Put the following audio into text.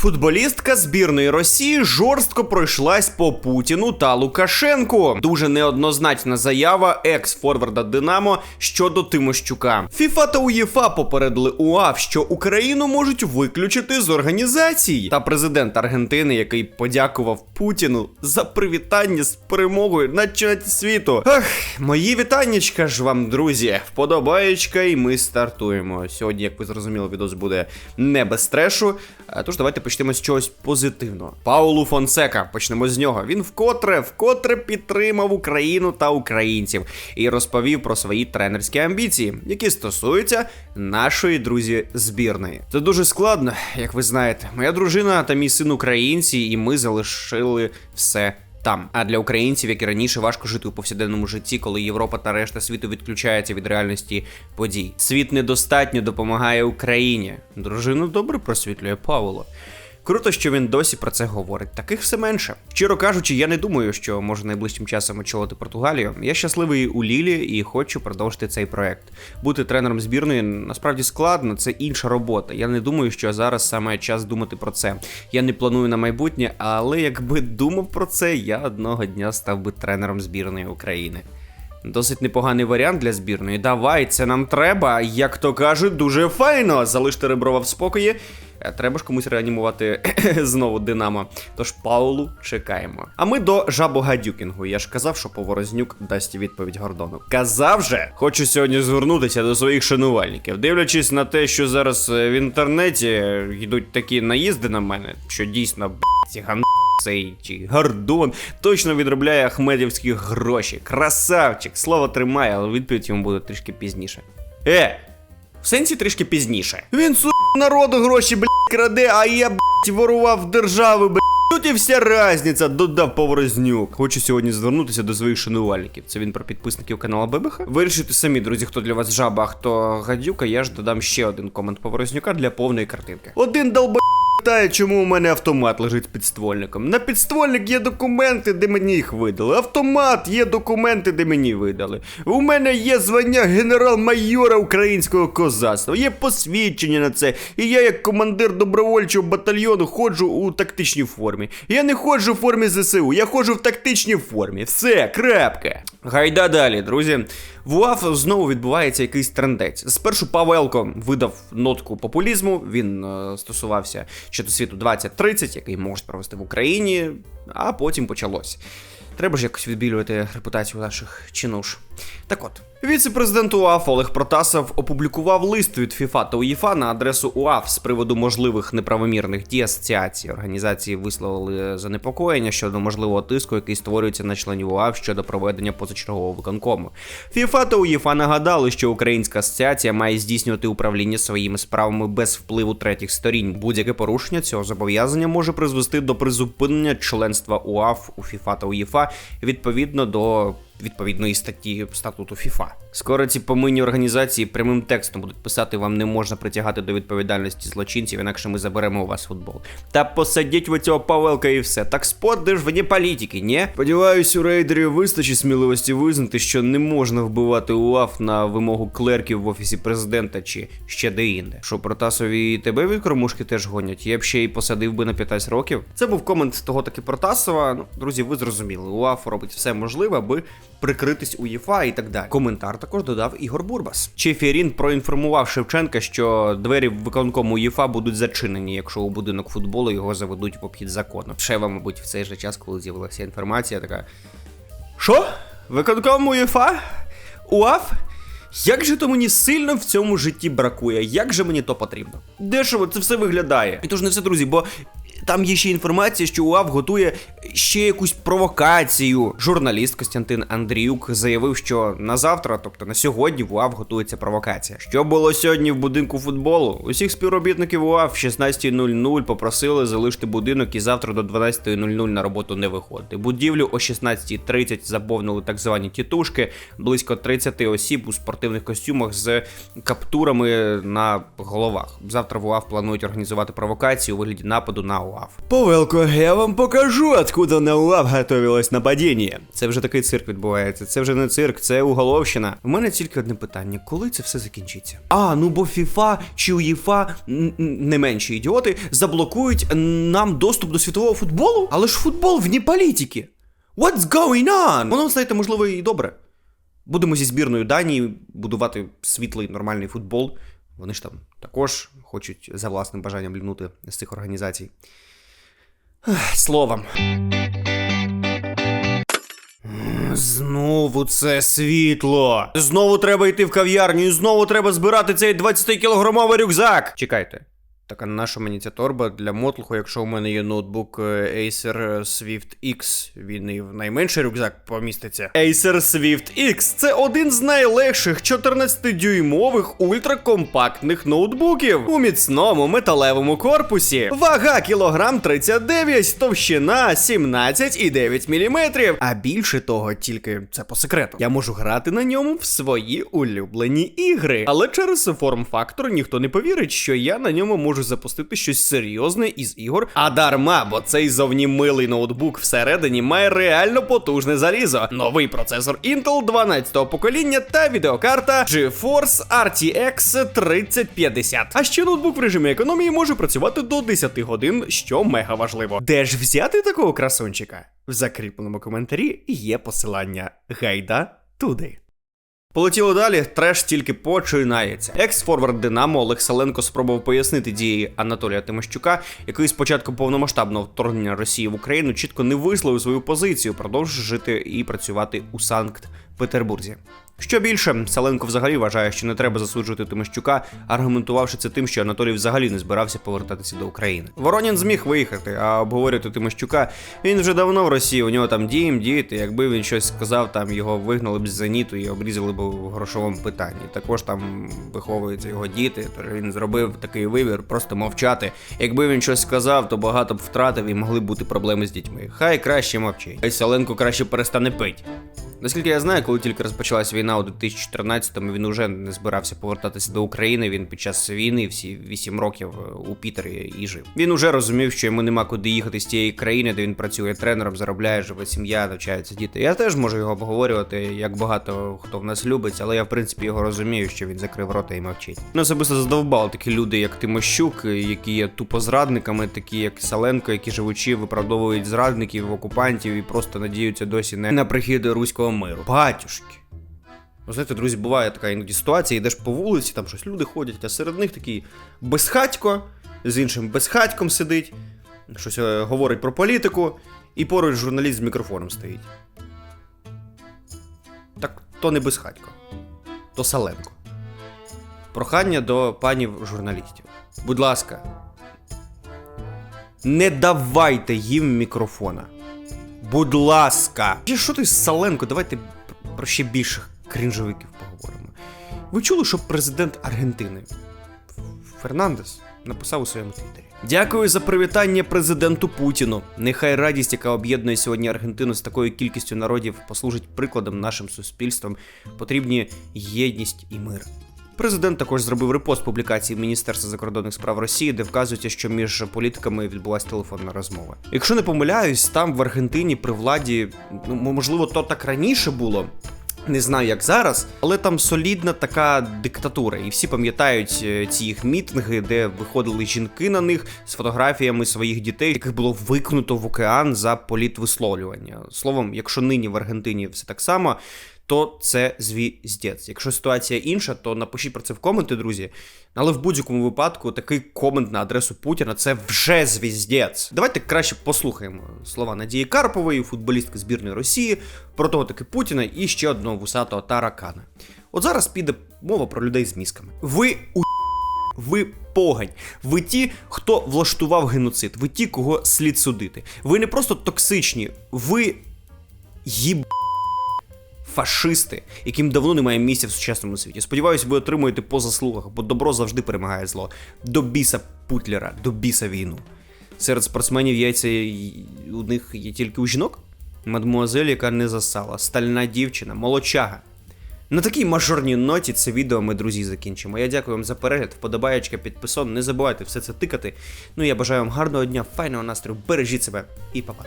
Футболістка збірної Росії жорстко пройшлась по Путіну та Лукашенку. Дуже неоднозначна заява екс-форварда Динамо щодо Тимощука. ФІФА та УЄФА попередили УАФ, що Україну можуть виключити з організації. Та президент Аргентини, який подякував Путіну за привітання з перемогою на чемпіонаті світу. Ах, мої вітаннячка ж вам, друзі. Вподобаєчка, і ми стартуємо. Сьогодні, як ви зрозуміли, відос буде не без трешу. Е, Тож давайте почнемо з чогось позитивного. Паулу Фонсека, почнемо з нього. Він вкотре, вкотре підтримав Україну та українців і розповів про свої тренерські амбіції, які стосуються нашої друзі збірної. Це дуже складно, як ви знаєте. Моя дружина та мій син українці, і ми залишили все. Там, а для українців, як і раніше, важко жити у повсякденному житті, коли Європа та решта світу відключається від реальності подій. Світ недостатньо допомагає Україні. Дружину добре просвітлює Павло. Круто, що він досі про це говорить. Таких все менше. Щиро кажучи, я не думаю, що може найближчим часом очолити Португалію. Я щасливий у Лілі і хочу продовжити цей проект. Бути тренером збірної насправді складно, це інша робота. Я не думаю, що зараз саме час думати про це. Я не планую на майбутнє, але якби думав про це, я одного дня став би тренером збірної України. Досить непоганий варіант для збірної. Давай, це нам треба. Як то кажуть, дуже файно. Залиште Реброва в спокої. Е, Треба ж комусь реанімувати знову Динамо. Тож Паулу чекаємо. А ми до жабогадюкінгу. Я ж казав, що Поворознюк дасть відповідь Гордону. Казав же, хочу сьогодні звернутися до своїх шанувальників. Дивлячись на те, що зараз е, в інтернеті йдуть такі наїзди на мене, що дійсно б, ці ган цей чи Гордон точно відробляє ахмедівські гроші. Красавчик, слово тримає, але відповідь йому буде трішки пізніше. Е! В сенсі трішки пізніше. Він су народу гроші, блядь, краде, а я, блядь, ворував держави, блядь. Тут і вся разниця, додав Поворознюк. Хочу сьогодні звернутися до своїх шанувальників. Це він про підписників каналу Бебеха. Вирішите самі, друзі, хто для вас жаба, а хто гадюка. Я ж додам ще один комент Поворознюка для повної картинки. Один долбо питає, чому у мене автомат лежить з підствольником. На підствольник є документи, де мені їх видали. Автомат є документи, де мені видали. У мене є звання генерал-майора українського козацтва, є посвідчення на це. І я, як командир добровольчого батальйону, ходжу у тактичній формі. Я не ходжу в формі ЗСУ, я ходжу в тактичній формі. Все, крапка. Гайда далі, друзі. В УАФ знову відбувається якийсь трендець. Спершу Павелко видав нотку популізму. Він е, стосувався щодо світу 2030, який можуть провести в Україні, а потім почалось. Треба ж якось відбілювати репутацію наших чинуш. Так от, віце-президент УАФ Олег Протасов опублікував лист від ФІФА та УЄФА на адресу УАФ з приводу можливих неправомірних дій асоціації. Організації висловили занепокоєння щодо можливого тиску, який створюється на членів УАФ щодо проведення позачергового виконкому. ФІФА та УЄФА нагадали, що Українська асоціація має здійснювати управління своїми справами без впливу третіх сторін. Будь-яке порушення цього зобов'язання може призвести до призупинення членства УАФ у ФІФА та УЄФА відповідно до відповідної статті статуту ФІФА. Скоро ці поминні організації прямим текстом будуть писати, вам не можна притягати до відповідальності злочинців, інакше ми заберемо у вас футбол. Та посадіть ви цього Павелка і все. Так спорт де ж вне політики, ні? Сподіваюсь, у рейдерів вистачить сміливості визнати, що не можна вбивати УАФ на вимогу клерків в офісі президента чи ще де-інде. Що Протасові і тебе від кормушки теж гонять. Я б ще й посадив би на 15 років. Це був комент того таки Протасова. Ну, друзі, ви зрозуміли. УАФ робить все можливе, аби прикритись УЄФА і так далі. Коментар також додав Ігор Бурбас. Чефірін проінформував Шевченка, що двері в виконкому УЄФА будуть зачинені, якщо у будинок футболу його заведуть в обхід закону. Шева, мабуть, в цей же час, коли з'явилася інформація, така. Що? Виконком УЄФА? УАФ? Як же то мені сильно в цьому житті бракує? Як же мені то потрібно? Дешево це все виглядає. І тож не все, друзі, бо там є ще інформація, що УАВ готує ще якусь провокацію. Журналіст Костянтин Андріюк заявив, що на завтра, тобто на сьогодні, в УАВ готується провокація. Що було сьогодні в будинку футболу? Усіх співробітників УАВ в 16.00 попросили залишити будинок і завтра до 12.00 на роботу не виходити. Будівлю о 16.30 заповнили так звані тітушки, близько 30 осіб у спортивних костюмах з каптурами на головах. Завтра в УАВ планують організувати провокацію у вигляді нападу на УАВ. УАФ. Павелко, я вам покажу, откуда на УАФ готовилось нападіння. Це вже такий цирк відбувається. Це вже не цирк, це уголовщина. У мене тільки одне питання: коли це все закінчиться? А, ну бо ФІФА чи УЄФА не менші ідіоти заблокують нам доступ до світового футболу? Але ж футбол вні політики. What's going on? Воно, знаєте, можливо, і добре. Будемо зі збірною Данії будувати світлий нормальний футбол. Вони ж там також хочуть за власним бажанням блінути з цих організацій. Словом. Знову це світло. Знову треба йти в кав'ярню, і знову треба збирати цей 20-кілограмовий рюкзак. Чекайте. Так а на що мені ця торба для мотлуху, якщо у мене є ноутбук е, Acer Swift X, він і в найменший рюкзак поміститься. Acer Swift X це один з найлегших 14-дюймових ультракомпактних ноутбуків у міцному металевому корпусі. Вага кілограм 39, товщина 17,9 мм. А більше того, тільки це по секрету. Я можу грати на ньому в свої улюблені ігри. Але через форм-фактор ніхто не повірить, що я на ньому можу запустити щось серйозне із ігор. А дарма, бо цей зовні милий ноутбук всередині має реально потужне залізо. Новий процесор Intel 12-го покоління та відеокарта GeForce RTX 3050. А ще ноутбук в режимі економії може працювати до 10 годин, що мега важливо. Де ж взяти такого красунчика? В закріпленому коментарі є посилання. Гайда туди. Полетіло далі, треш тільки починається. Екс-форвард Динамо Олег Саленко спробував пояснити дії Анатолія Тимощука, який з початку повномасштабного вторгнення Росії в Україну чітко не висловив свою позицію, продовжує жити і працювати у Санкт-Петербурзі. Що більше, Саленко взагалі вважає, що не треба засуджувати Тимощука, аргументувавши це тим, що Анатолій взагалі не збирався повертатися до України. Воронін зміг виїхати, а обговорювати Тимощука він вже давно в Росії. У нього там дім, діти. Якби він щось сказав, там його вигнали б з зеніту і обрізали б в грошовому питанні. Також там виховуються його діти. Тож він зробив такий вибір, просто мовчати. Якби він щось сказав, то багато б втратив і могли бути проблеми з дітьми. Хай краще мовчить. Саленко краще перестане пить. Наскільки я знаю, коли тільки розпочалась війна у 2014-му, він уже не збирався повертатися до України. Він під час війни всі 8 років е, у Пітері і жив. Він уже розумів, що йому нема куди їхати з тієї країни, де він працює тренером, заробляє, живе сім'я, навчаються діти. Я теж можу його обговорювати, як багато хто в нас любить, але я в принципі його розумію, що він закрив рота і мовчить. Ну особисто задовбали такі люди, як Тимощук, які є тупо зрадниками, такі як Саленко, які живучи виправдовують зрадників, окупантів і просто надіються досі не на прихід руського миру. Батюшки. Ви знаєте, друзі, буває така іноді ситуація, йдеш по вулиці, там щось люди ходять, а серед них такий безхатько, з іншим безхатьком сидить, щось е, говорить про політику, і поруч журналіст з мікрофоном стоїть. Так то не безхатько, то Саленко. Прохання до панів журналістів. Будь ласка, не давайте їм мікрофона. Будь ласка. Що ти Саленко? Давайте про ще більших крінжовиків поговоримо. Ви чули, що президент Аргентини Фернандес написав у своєму твіттері. Дякую за привітання президенту Путіну. Нехай радість, яка об'єднує сьогодні Аргентину з такою кількістю народів, послужить прикладом нашим суспільствам. Потрібні єдність і мир. Президент також зробив репост публікації Міністерства закордонних справ Росії, де вказується, що між політиками відбулася телефонна розмова. Якщо не помиляюсь, там в Аргентині при владі, ну можливо, то так раніше було. Не знаю, як зараз, але там солідна така диктатура, і всі пам'ятають е, ці їх мітинги, де виходили жінки на них з фотографіями своїх дітей, яких було викнуто в океан за політвисловлювання. Словом, якщо нині в Аргентині все так само, то це звіздець. Якщо ситуація інша, то напишіть про це в коменти, друзі. Але в будь-якому випадку такий комент на адресу Путіна це вже звіздець. Давайте краще послухаємо слова Надії Карпової, футболістки збірної Росії, про того таки Путіна і ще одного вусатого таракана. От зараз піде мова про людей з мізками. Ви у ви погань. Ви ті, хто влаштував геноцид. Ви ті, кого слід судити. Ви не просто токсичні, ви їб фашисти, яким давно немає місця в сучасному світі. Сподіваюсь, ви отримуєте по заслугах, бо добро завжди перемагає зло. До біса Путлера, до біса війну. Серед спортсменів яйця у них є тільки у жінок. Мадмуазель, яка не засала, стальна дівчина, молочага. На такій мажорній ноті це відео ми, друзі, закінчимо. Я дякую вам за перегляд, вподобаєчка, підписон. Не забувайте все це тикати. Ну я бажаю вам гарного дня, файного настрою, бережіть себе і па-па.